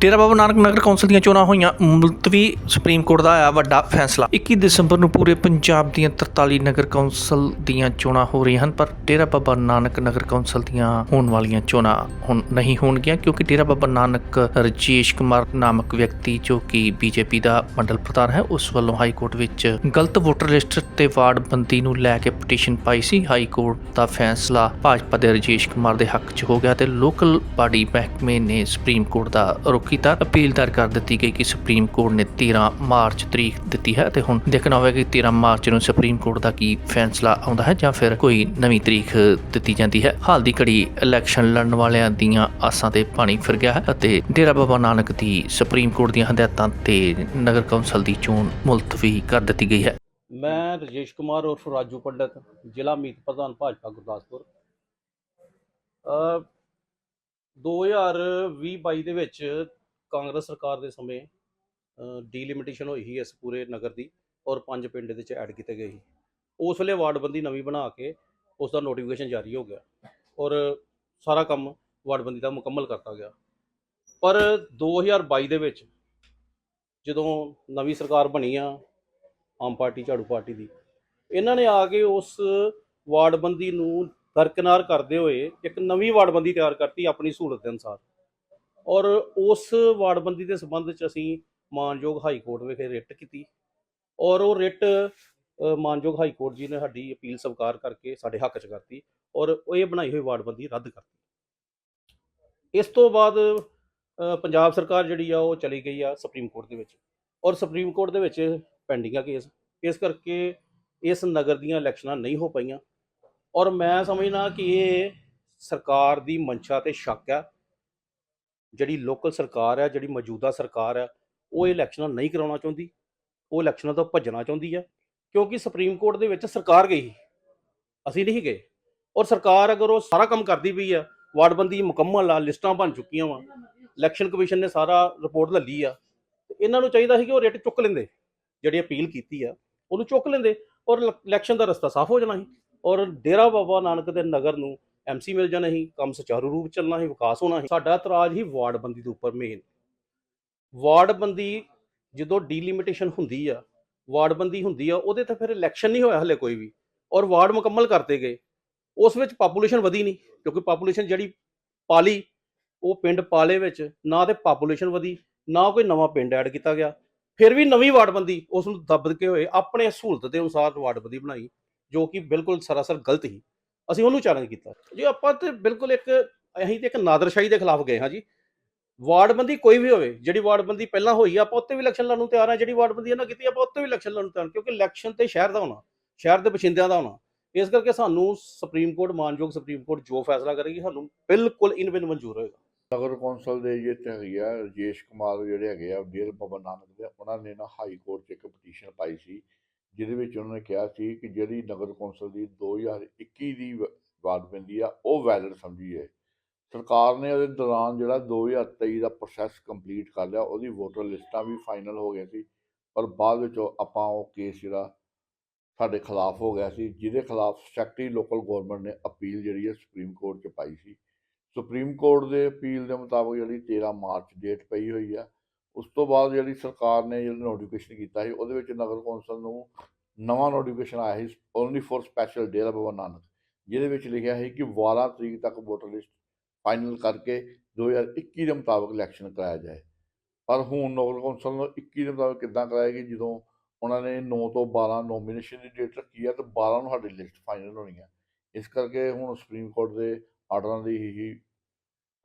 ਡੇਰਾ Baba Nanak Nagar council ਦੀਆਂ ਚੋਣਾਂ ਹੋਈਆਂ, ਮੁਲਤਵੀ ਸੁਪਰੀਮ ਕੋਰਟ ਦਾ ਆਇਆ ਵੱਡਾ ਫੈਸਲਾ। 21 ਦਸੰਬਰ ਨੂੰ ਪੂਰੇ ਪੰਜਾਬ ਦੀਆਂ 43 ਨਗਰ ਕੌਂਸਲ ਦੀਆਂ ਚੋਣਾਂ ਹੋ ਰਹੀਆਂ ਹਨ, ਪਰ ਡੇਰਾ ਬਾਬਾ ਨਾਨਕ ਨਗਰ ਕੌਂਸਲ ਦੀਆਂ ਹੋਣ ਵਾਲੀਆਂ ਚੋਣਾਂ ਹੁਣ ਨਹੀਂ ਹੋਣਗੀਆਂ, ਕਿਉਂਕਿ ਡੇਰਾ ਬਾਬਾ ਨਾਨਕ ਰਜੇਸ਼ ਕੁਮਾਰ ਨਾਮਕ ਵਿਅਕਤੀ ਜੋ ਕਿ ਬੀਜੇਪੀ ਦਾ ਮੰਡਲ ਪ੍ਰਧਾਨ ਹੈ, ਉਸ ਵੱਲੋਂ ਹਾਈ ਕੋਰਟ ਵਿੱਚ ਗਲਤ ਵੋਟਰ ਲਿਸਟ ਤੇ ਵਾਰਡ ਬੰਦੀ ਨੂੰ ਲੈ ਕੇ ਪਟੀਸ਼ਨ ਪਾਈ ਸੀ। ਹਾਈ ਕੋਰਟ ਦਾ ਫੈਸਲਾ ਭਾਜਪਾ ਦੇ ਰਜੇਸ਼ ਕੁਮਾਰ ਦੇ ਹੱਕ 'ਚ ਹੋ ਗਿਆ ਤੇ ਲੋਕਲ ਬਾਡੀ ਮਹਿਕਮੇ ਨੇ ਸੁਪਰੀਮ ਕੋਰਟ ਦਾ ਰੁਖ ਕੀਤਾ, ਅਪੀਲ ਦਰ ਕਰ ਦਿੱਤੀ ਗਈ ਕਿ ਸੁਪਰੀਮ ਕੋਰਟ ਨੇ 13 ਮਾਰਚ ਤਰੀਕ ਦਿੱਤੀ ਹੈ ਤੇ ਹੁਣ ਦੇਖਣਾ ਹੋਵੇਗਾ ਕਿ 13 ਮਾਰਚ ਨੂੰ ਸੁਪਰੀਮ ਕੋਰਟ ਦਾ ਕੀ ਫੈਸਲਾ ਆਉਂਦਾ ਹੈ ਜਾਂ ਫਿਰ ਕੋਈ ਨਵੀਂ ਤਰੀਕ ਦਿੱਤੀ ਜਾਂਦੀ ਹੈ। ਹਾਲ ਦੀ ਘੜੀ ਇਲੈਕਸ਼ਨ ਲੜਨ ਵਾਲਿਆਂ ਦੀਆਂ ਆਸਾਂ ਤੇ ਪਾਣੀ ਫਿਰ ਗਿਆ ਹੈ ਅਤੇ ਡੇਰਾ ਬਾਬਾ ਨਾਨਕ ਦੀ ਸੁਪਰੀਮ ਕੋਰਟ ਦੀਆਂ ਹਦਾਇਤਾਂ ਤੇ ਨਗਰ ਕੌਂਸਲ ਦੀ ਚੋਣ ਮੁਲਤਵੀ ਕਰ ਦਿੱਤੀ ਗਈ ਹੈ। ਮੈਂ ਰਜੇਸ਼ ਕੁਮਾਰ ਉਰਫ ਰਾਜੂ ਪੰਡਤ, ਜ਼ਿਲ੍ਹਾ ਮੀਤ ਪ੍ਰਧਾਨ ਭਾਜਪਾ ਗੁਰਦਾਸਪੁਰ। ਅ 2020-22 ਦੇ ਵਿੱਚ ਕਾਂਗਰਸ ਸਰਕਾਰ ਦੇ ਸਮੇਂ ਡੀਲਿਮਿਟੇਸ਼ਨ ਹੋਈ ਸੀ ਇਸ ਪੂਰੇ ਨਗਰ ਦੀ ਔਰ ਪੰਜ ਪਿੰਡ ਦੇ ਵਿੱਚ ਐਡ ਕੀਤੇ ਗਏ ਸੀ। ਉਸ ਵੇਲੇ ਵਾਰਡਬੰਦੀ ਨਵੀਂ ਬਣਾ ਕੇ ਉਸ ਦਾ ਨੋਟੀਫਿਕੇਸ਼ਨ ਜਾਰੀ ਹੋ ਗਿਆ ਔਰ ਸਾਰਾ ਕੰਮ ਵਾਰਡਬੰਦੀ ਦਾ ਮੁਕੰਮਲ ਕਰਤਾ ਗਿਆ। ਪਰ 2022 ਦੇ ਵਿੱਚ ਜਦੋਂ ਨਵੀਂ ਸਰਕਾਰ ਬਣੀ ਆ, ਆਮ ਪਾਰਟੀ, ਝਾੜੂ ਪਾਰਟੀ ਦੀ, ਇਹਨਾਂ ਨੇ ਆ ਕੇ ਉਸ ਵਾਰਡਬੰਦੀ ਨੂੰ ਦਰਕਨਾਰ ਕਰਦੇ ਹੋਏ ਇੱਕ ਨਵੀਂ ਵਾਰਡਬੰਦੀ ਤਿਆਰ ਕਰਤੀ ਆਪਣੀ ਸਹੂਲਤ ਦੇ ਅਨੁਸਾਰ। ਔਰ ਉਸ ਵਾਰਡਬੰਦੀ ਦੇ ਸੰਬੰਧ 'ਚ ਅਸੀਂ ਮਾਨਯੋਗ ਹਾਈ ਕੋਰਟ ਵਿਖੇ ਰਿਟ ਕੀਤੀ। ਔਰ ਉਹ ਰਿਟ ਮਾਨਯੋਗ ਹਾਈ ਕੋਰਟ ਜੀ ਨੇ ਸਾਡੀ ਅਪੀਲ ਸਵੀਕਾਰ ਕਰਕੇ ਸਾਡੇ ਹੱਕ 'ਚ ਕਰਤੀ ਔਰ ਉਹ ਇਹ ਬਣਾਈ ਹੋਈ ਵਾਰਡਬੰਦੀ ਰੱਦ ਕਰਤੀ। ਇਸ ਤੋਂ ਬਾਅਦ ਪੰਜਾਬ ਸਰਕਾਰ ਜਿਹੜੀ ਆ ਉਹ ਚਲੀ ਗਈ ਆ ਸੁਪਰੀਮ ਕੋਰਟ ਦੇ ਵਿੱਚ ਔਰ ਸੁਪਰੀਮ ਕੋਰਟ ਦੇ ਵਿੱਚ ਪੈਂਡਿੰਗ ਆ ਕੇਸ, ਇਸ ਕਰਕੇ ਇਸ ਨਗਰ ਦੀਆਂ ਇਲੈਕਸ਼ਨਾਂ ਨਹੀਂ ਹੋ ਪਈਆਂ। ਔਰ ਮੈਂ ਸਮਝਣਾ ਕਿ ਇਹ ਸਰਕਾਰ ਦੀ ਮਨਸ਼ਾ ਤੇ ਸ਼ੱਕ ਆ। ਜਿਹੜੀ ਲੋਕਲ ਸਰਕਾਰ ਹੈ ਜਿਹੜੀ ਮੌਜੂਦਾ ਸਰਕਾਰ ਹੈ ਉਹ ਇਲੈਕਸ਼ਨਾਂ ਨਹੀਂ ਕਰਾਉਣਾ ਚਾਹੁੰਦੀ। ਉਹ ਇਲੈਕਸ਼ਨਾਂ ਤੋਂ ਭੱਜਣਾ ਚਾਹੁੰਦੀ ਹੈ ਕਿਉਂਕਿ ਸੁਪਰੀਮ ਕੋਰਟ ਦੇ ਵਿੱਚ ਸਰਕਾਰ ਗਈ ਅਸੀਂ ਨਹੀਂ ਗਏ। ਔਰ ਸਰਕਾਰ ਅਗਰ ਉਹ ਸਾਰਾ ਕੰਮ ਕਰਦੀ ਪਈ ਆ ਵਾਰਡਬੰਦੀ ਮੁਕੰਮਲ ਆ ਲਿਸਟਾਂ ਬਣ ਚੁੱਕੀਆਂ ਵਾ। ਇਲੈਕਸ਼ਨ ਕਮਿਸ਼ਨ ਨੇ ਸਾਰਾ ਰਿਪੋਰਟ ਲੱਲੀ ਆ। ਇਹਨਾਂ ਨੂੰ ਚਾਹੀਦਾ ਸੀ ਕਿ ਉਹ ਰੇਟ ਚੁੱਕ ਲੈਂਦੇ। ਜਿਹੜੀ ਅਪੀਲ ਕੀਤੀ ਆ ਉਹਨੂੰ ਚੁੱਕ ਲੈਂਦੇ। ਔਰ ਇਲੈਕਸ਼ਨ ਦਾ ਰਸਤਾ ਸਾਫ਼ ਹੋ ਜਾਣਾ ਸੀ। ਔਰ ਡੇਰਾ ਬਾਬਾ ਨਾਨਕ ਦੇ ਨਗਰ ਨੂੰ ਐਮਸੀ ਮਿਲ ਜਾਣਾ ਸੀ, ਕੰਮ ਸੁਚਾਰੂ ਰੂਪ ਚੱਲਣਾ ਸੀ, ਵਿਕਾਸ ਹੋਣਾ ਸੀ। ਸਾਡਾ ਇਤਰਾਜ਼ ਹੀ ਵਾਰਡਬੰਦੀ ਦੇ ਉੱਪਰ ਮੇਨ। ਵਾਰਡਬੰਦੀ ਜਦੋਂ ਡੀਲਿਮਿਟੇਸ਼ਨ ਹੁੰਦੀ ਆ ਵਾਰਡਬੰਦੀ ਹੁੰਦੀ ਆ, ਉਹਦੇ ਤਾਂ ਫਿਰ ਇਲੈਕਸ਼ਨ ਨਹੀਂ ਹੋਇਆ ਹਲੇ ਕੋਈ ਵੀ, ਔਰ ਵਾਰਡ ਮੁਕੰਮਲ ਕਰਤੇ ਗਏ। ਉਸ ਵਿੱਚ ਪਾਪੂਲੇਸ਼ਨ ਵਧੀ ਨਹੀਂ, ਕਿਉਂਕਿ ਪਾਪੂਲੇਸ਼ਨ ਜਿਹੜੀ ਪਾਲੀ, ਉਹ ਪਿੰਡ ਪਾਲੇ ਵਿੱਚ ਨਾ ਤੇ ਪਾਪੂਲੇਸ਼ਨ ਵਧੀ, ਨਾ ਕੋਈ ਨਵਾਂ ਪਿੰਡ ਐਡ ਕੀਤਾ ਗਿਆ। ਫਿਰ ਵੀ ਨਵੀਂ ਵਾਰਡਬੰਦੀ ਉਸ ਨੂੰ ਦੱਬ ਕੇ ਹੋਏ, ਆਪਣੇ ਸਹੂਲਤ ਦੇ ਅਨੁਸਾਰ ਵਾਰਡਬੰਦੀ ਬਣਾਈ, ਜੋ ਕਿ ਬਿਲਕੁਲ ਸਰਾਸਰ ਗਲਤ ਸੀ। ਅਸੀਂ ਉਹਨੂੰ ਚੈਲੰਜ ਕੀਤਾ। ਜੀ, ਆਪਾਂ ਤੇ ਬਿਲਕੁਲ ਇੱਕ, ਅਸੀਂ ਤੇ ਇੱਕ ਨਾਦਰਸ਼ਾਹੀ ਦੇ ਖਿਲਾਫ ਗਏ ਹਾਂ ਜੀ। ਵਾਰਡਬੰਦੀ ਕੋਈ ਵੀ ਹੋਵੇ, ਜਿਹੜੀ ਵਾਰਡਬੰਦੀ ਪਹਿਲਾਂ ਹੋਈ ਆਪਾਂ ਉੱਤੇ ਵੀ ਇਲੈਕਸ਼ਨ ਲੜਨ ਨੂੰ ਤਿਆਰ ਆ ਜਿਹੜੀ ਵਾਰਡਬੰਦੀ ਇਹਨਾਂ ਕੀਤੀ ਆਪਾਂ ਉੱਤੇ ਵੀ ਇਲੈਕਸ਼ਨ ਲੜਨ ਨੂੰ ਤਿਆਰ ਕਿਉਂਕਿ ਇਲੈਕਸ਼ਨ ਤੇ ਸ਼ਹਿਰ ਦਾ ਹੋਣਾ, ਸ਼ਹਿਰ ਦੇ ਬਸ਼ਿੰਦਿਆਂ ਦਾ ਹੋਣਾ। ਇਸ ਕਰਕੇ ਸਾਨੂੰ ਸੁਪਰੀਮ ਕੋਰਟ ਮਾਨਯੋਗ ਸੁਪਰੀਮ ਕੋਰਟ ਜੋ ਫੈਸਲਾ ਕਰੇਗੀ, ਸਾਨੂੰ ਬਿਲਕੁਲ ਇਨ ਬਿਨ ਮਨਜ਼ੂਰ ਹੋਏਗਾ। ਨਗਰ ਕੌਂਸਲ ਦੇ ਜਿਹੜੇ ਹੈਗੇ ਆ, ਰਜੇਸ਼ ਕੁਮਾਰ ਜਿਹੜੇ ਹੈਗੇ ਆ ਡੇਰ ਬਾਬਾ ਨਾਨਕ ਦੇ, ਉਹਨਾਂ ਨੇ ਨਾ ਹਾਈ ਕੋਰਟ 'ਚ ਇੱਕ ਪਟੀਸ਼ਨ ਪਾਈ ਸੀ ਜਿਹਦੇ ਵਿੱਚ ਉਹਨਾਂ ਨੇ ਕਿਹਾ ਸੀ ਕਿ ਜਿਹੜੀ ਨਗਰ ਕੌਂਸਲ ਦੀ 2021 ਦੀ ਵ- ਪੈਂਦੀ ਆ, ਉਹ ਵੈਲਿਡ ਸਮਝੀ ਹੈ ਸਰਕਾਰ ਨੇ ਉਹਦੇ ਦੌਰਾਨ ਜਿਹੜਾ 2023 ਦਾ ਪ੍ਰੋਸੈਸ ਕੰਪਲੀਟ ਕਰ ਲਿਆ, ਉਹਦੀ ਵੋਟਰ ਲਿਸਟਾਂ ਵੀ ਫਾਈਨਲ ਹੋ ਗਈਆਂ ਸੀ, ਪਰ ਬਾਅਦ ਵਿੱਚ ਆਪਾਂ ਉਹ ਕੇਸ ਜਿਹੜਾ ਸਾਡੇ ਖਿਲਾਫ ਹੋ ਗਿਆ ਸੀ, ਜਿਹਦੇ ਖਿਲਾਫ ਸੈਕਟਰੀ ਲੋਕਲ ਗਵਰਨਮੈਂਟ ਨੇ ਅਪੀਲ ਜਿਹੜੀ ਹੈ ਸੁਪਰੀਮ ਕੋਰਟ 'ਚ ਪਾਈ ਸੀ। ਸੁਪਰੀਮ ਕੋਰਟ ਦੇ ਅਪੀਲ ਦੇ ਮੁਤਾਬਕ ਜਿਹੜੀ 13 ਮਾਰਚ ਡੇਟ ਪਈ ਹੋਈ ਆ ਉਸ ਤੋਂ ਬਾਅਦ ਜਿਹੜੀ ਸਰਕਾਰ ਨੇ ਜਿਹੜਾ ਨੋਟੀਫਿਕੇਸ਼ਨ ਕੀਤਾ ਸੀ, ਉਹਦੇ ਵਿੱਚ ਨਗਰ ਕੌਂਸਲ ਨੂੰ ਨਵਾਂ ਨੋਟੀਫਿਕੇਸ਼ਨ ਆਇਆ ਸੀ only for special Dera Baba Nanak, ਜਿਹਦੇ ਵਿੱਚ ਲਿਖਿਆ ਹੈ ਕਿ 12 ਤਰੀਕ ਤੱਕ ਵੋਟਰ ਲਿਸਟ ਫਾਈਨਲ ਕਰਕੇ 2021 ਦੇ ਮੁਤਾਬਕ ਇਲੈਕਸ਼ਨ ਕਰਾਇਆ ਜਾਏ। ਪਰ ਹੁਣ ਨਗਰ ਕੌਂਸਲ ਨੂੰ 21 ਦੇ ਮੁਤਾਬਕ ਕਿੱਦਾਂ ਕਰਾਏਗੀ ਜਦੋਂ ਉਹਨਾਂ ਨੇ 9 ਤੋਂ 12 ਨੋਮੀਨੇਸ਼ਨ ਦੀ ਡੇਟ ਰੱਖੀ ਹੈ ਤੇ 12 ਨੂੰ ਸਾਡੀ ਲਿਸਟ ਫਾਈਨਲ ਹੋਣੀ ਹੈ ਇਸ ਕਰਕੇ ਹੁਣ ਸੁਪਰੀਮ ਕੋਰਟ ਦੇ ਆਰਡਰਾਂ ਦੀ ਹੀ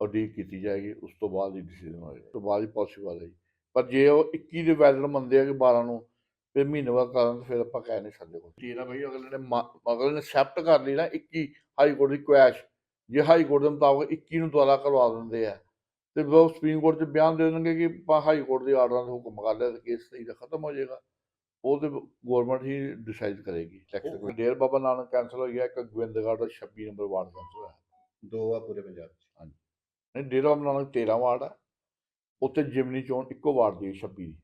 ਉਡੀਕ ਕੀਤੀ ਜਾਏਗੀ, ਉਸ ਤੋਂ ਬਾਅਦ ਹੀ ਡਿਸੀਜਨ ਹੋਏਗਾ। ਉਸ ਤੋਂ ਬਾਅਦ ਹੀ ਪੋਸੀਬਲ ਹੈ ਜੀ। ਪਰ ਜੇ ਉਹ 21 ਦੇ ਵੈਲਿਡ ਮੰਨਦੇ ਆ ਕਿ 12 ਨੂੰ ਫਿਰ ਮਹੀਨੇ ਬਾਅਦ ਕਰਨ ਤਾਂ ਫਿਰ ਆਪਾਂ ਕਹਿ ਨਹੀਂ ਸਕਦੇ ਕੋਈ ਤੀਰਾ ਭਾਈ ਅਗਲੇ ਨੇ ਅਗਲੇ ਨੇ ਐਕਸੈਪਟ ਕਰ ਲਈ ਨਾ 21 ਹਾਈ ਕੋਰਟ ਦੀ ਕੁਐਸ਼ ਜੇ ਹਾਈ ਕੋਰਟ ਦੇ ਮੁਤਾਬਕ 21 ਨੂੰ ਦੁਆਰਾ ਕਰਵਾ ਦਿੰਦੇ ਆ ਤੇ ਉਹ ਸੁਪਰੀਮ ਕੋਰਟ 'ਚ ਬਿਆਨ ਦੇ ਦੇਣਗੇ ਕਿ ਆਪਾਂ ਹਾਈ ਕੋਰਟ ਦੇ ਆਰਡਰਾਂ ਦਾ ਹੁਕਮ ਕਰ ਲਿਆ ਤੇ ਕੇਸ ਸਹੀ ਦਾ ਖਤਮ ਹੋ ਜਾਏਗਾ। ਉਹ ਤੇ ਗਵਰਨਮੈਂਟ ਹੀ ਡਿਸਾਈਡ ਕਰੇਗੀ। ਇਲੈਕਸ਼ਨ ਡੇਰ ਬਾਬਾ ਨਾਨਕ ਕੈਂਸਲ ਹੋ ਗਿਆ ਇੱਕ ਗੋਬਿੰਦਗੜ੍ਹ ਦਾ 26 ਨੰਬਰ ਵਾਰਡ ਕੈਂਸਲ ਹੋਇਆ। ਦੋ ਆ ਪੂਰੇ ਪੰਜਾਬ 'ਚ। ਨਹੀਂ ਡੇਰਾ ਬਾਬਾ ਨਾਨਕ 13 ਵਾਰਡ ਆ। ਉੱਥੇ ਜਿਮਨੀ ਚੋਣ ਇੱਕੋ ਵਾਰ ਦੀ ਛਪੀ